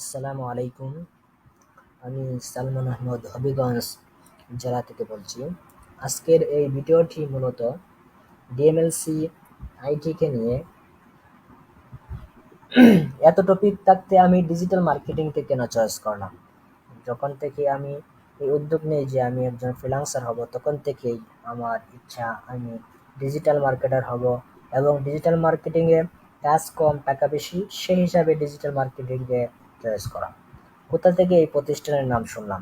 আসসালামু আলাইকুম। আমি সালমান আহমদ হবিগঞ্জ জেলা থেকে বলছি। আজকের এই ভিডিওটি মূলত ডিএমএলসি আইটিকে নিয়ে। এত টপিক থাকতে আমি ডিজিটাল মার্কেটিংকে কেন চয়েস করলাম। যখন থেকে আমি এই উদ্যোগ নিই যে আমি একজন ফ্রিলান্সার হব, তখন থেকেই আমার ইচ্ছা আমি ডিজিটাল মার্কেটার হব এবং ডিজিটাল মার্কেটিংয়ে কাজ কম, টাকা বেশি, সেই হিসাবে ডিজিটাল মার্কেটিংকে চয়েস করা। কোথা থেকে এই প্রতিষ্ঠানের নাম শুনলাম?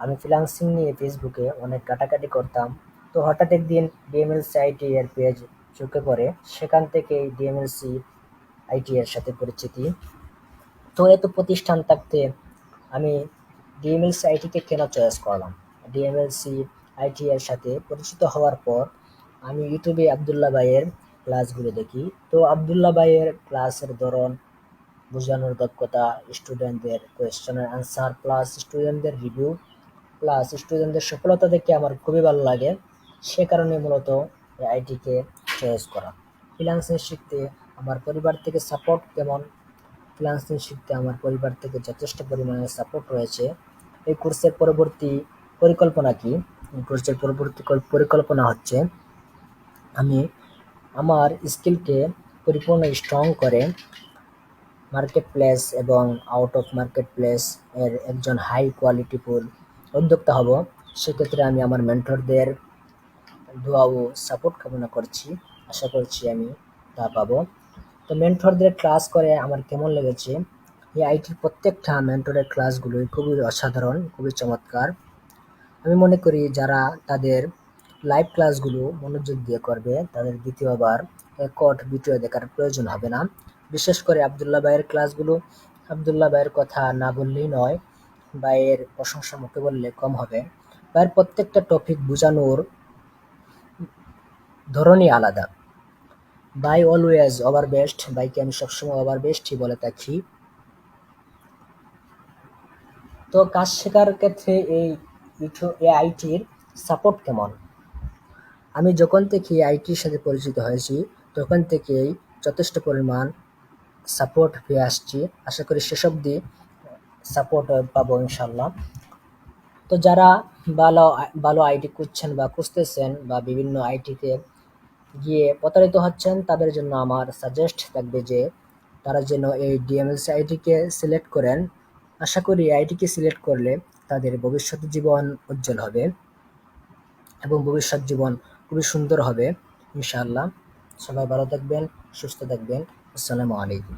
আমি ফ্রিলান্সিং নিয়ে ফেসবুকে অনেক কাটাকাটি করতাম। তো হঠাৎ একদিন ডিএমএলসি আইটি এর পেজ চোখে পড়ে, সেখান থেকে ডিএমএলসি আইটি এর সাথে পরিচিতি। তো এত প্রতিষ্ঠান থাকতে আমি ডিএমএলসি আইটিকে কেন চয়েস করলাম? ডিএমএলসি আইটি এর সাথে পরিচিত হওয়ার পর আমি ইউটিউবে আবদুল্লাহ ভাইয়ের ক্লাসগুলো দেখি। তো আবদুল্লাহ ভাইয়ের ক্লাসের ধরন বোঝানোর দক্ষতা স্টুডেন্টদের কোয়েশ্চেনের অ্যান্সার প্লাস স্টুডেন্টদের রিভিউ প্লাস স্টুডেন্টদের সফলতা দেখে আমার খুবই ভালো লাগে। সে কারণে মূলত আইটিকে চয়েস করা। ফ্রিলান্সিং শিখতে আমার পরিবার থেকে সাপোর্ট কেমন? ফ্রিলান্সিং শিখতে আমার পরিবার থেকে যথেষ্ট পরিমাণে সাপোর্ট রয়েছে। এই কোর্সের পরবর্তী পরিকল্পনা কি? এই কোর্সের পরবর্তী পরিকল্পনা হচ্ছে আমি আমার স্কিলকে পরিপূর্ণ স্ট্রং করে মার্কেট প্লেস এবং আউট অফ মার্কেট প্লেস এর একজন হাই কোয়ালিটি কোয়ালিটিফুল উদ্যোক্তা হব। সেক্ষেত্রে আমি আমার মেন্টরদের দোয়া ও সাপোর্ট কামনা করছি। আশা করছি আমি তা পাবো। তো মেন্টরদের ক্লাস করে আমার কেমন লেগেছে? এই আইটির প্রত্যেকটা মেন্টরের ক্লাসগুলোই খুবই অসাধারণ, খুবই চমৎকার। আমি মনে করি যারা তাদের লাইভ ক্লাসগুলো মনোযোগ দিয়ে করবে, তাদের দ্বিতীয়বার রেকর্ড ভিডিও দেখার প্রয়োজন হবে না। বিশেষ করে আবদুল্লাহ ভাইয়ের ক্লাসগুলো আবদুল্লাহ ভাইয়ের কথা না বললেই নয়, ভাইয়ের প্রশংসা মুখে বললে কম হবে। ভাইয়ের প্রত্যেকটা টপিক বোঝানোর ধরনই আলাদা। বাই অলওয়েজ ওভার বেস্ট বাইকে আমি সবসময় ওভার বেস্টই বলে থাকি। তো কাজ শেখার ক্ষেত্রে এই আইটির সাপোর্ট কেমন? আমি যখন থেকে আইটির সাথে পরিচিত হয়েছি, তখন থেকেই যথেষ্ট পরিমাণ সাপোর্ট পেয়ে আসছি। আশা করি শেষ অবধি সাপোর্ট পাবো ইনশাল্লাহ তো যারা ভালো ভালো আইটি খুঁজছেন বা খুঁজতেছেন বা বিভিন্ন আইটিতে গিয়ে প্রতারিত হচ্ছেন, তাদের জন্য আমার সাজেস্ট থাকবে যে তারা যেন এই ডিএমএলসি আইটিকে সিলেক্ট করেন। আশা করি আইটিকে সিলেক্ট করলে তাদের ভবিষ্যৎ জীবন উজ্জ্বল হবে এবং ভবিষ্যৎ জীবন খুবই সুন্দর হবে ইনশাআল্লাহ। সবাই ভালো থাকবেন, সুস্থ থাকবেন। আসসালামু আলাইকুম।